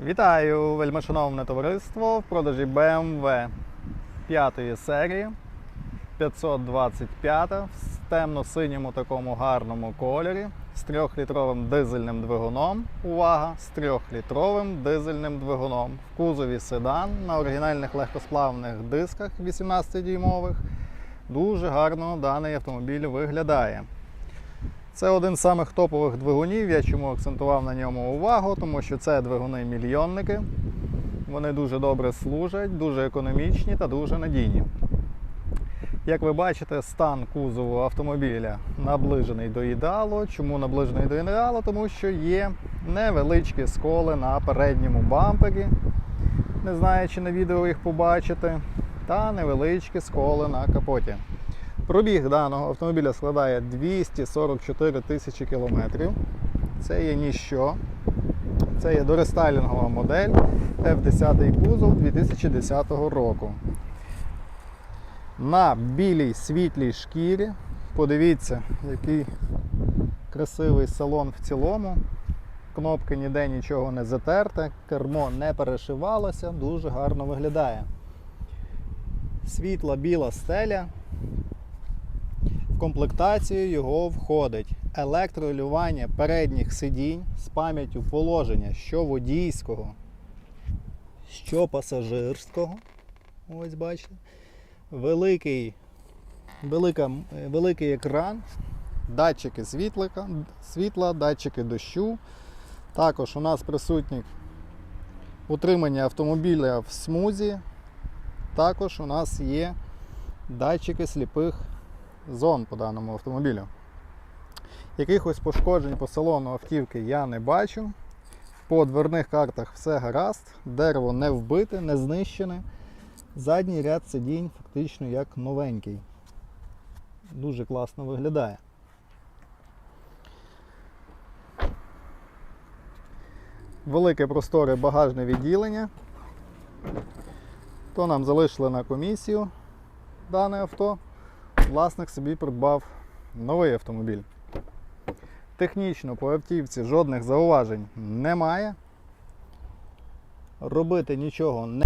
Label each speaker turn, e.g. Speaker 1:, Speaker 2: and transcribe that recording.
Speaker 1: Вітаю, вельмишановне товариство в продажі BMW 5 серії 525 в темно-синьому такому гарному кольорі з 3-літровим дизельним двигуном. Увага! З 3-літровим дизельним двигуном в кузові седан на оригінальних легкосплавних дисках 18-дюймових. Дуже гарно даний автомобіль виглядає. Це один з самих топових двигунів. Я чому акцентував на ньому увагу, тому що це двигуни-мільйонники. Вони дуже добре служать, дуже економічні та дуже надійні. Як ви бачите, стан кузову автомобіля наближений до ідеалу. Чому наближений до ідеалу? Тому що є невеличкі сколи на передньому бампері. Не знаю, чи на відео їх побачите, та невеличкі сколи на капоті. Пробіг даного автомобіля складає 244 тисячі кілометрів. Це є ніщо. Це є дорестайлінгова модель F10 кузов 2010 року. На білій світлій шкірі. Подивіться, який красивий салон в цілому. Кнопки ніде нічого не затерте, кермо не перешивалося, дуже гарно виглядає. Світла біла стеля. Комплектацію його входить електролювання передніх сидінь з пам'яттю положення що водійського, що пасажирського. Ось бачите. Великий, велика, великий екран, датчики світлика, світла, датчики дощу. Також у нас присутні утримання автомобіля в смузі. Також у нас є датчики сліпих зон по даному автомобілю. Якихось пошкоджень по салону автівки я не бачу. По дверних картах все гаразд, дерево не вбите, не знищене. Задній ряд сидінь фактично як новенький. Дуже класно виглядає. Велике просторе багажне відділення. То нам залишили на комісію дане авто власник собі придбав новий автомобіль. Технічно по автівці жодних зауважень немає. Робити нічого не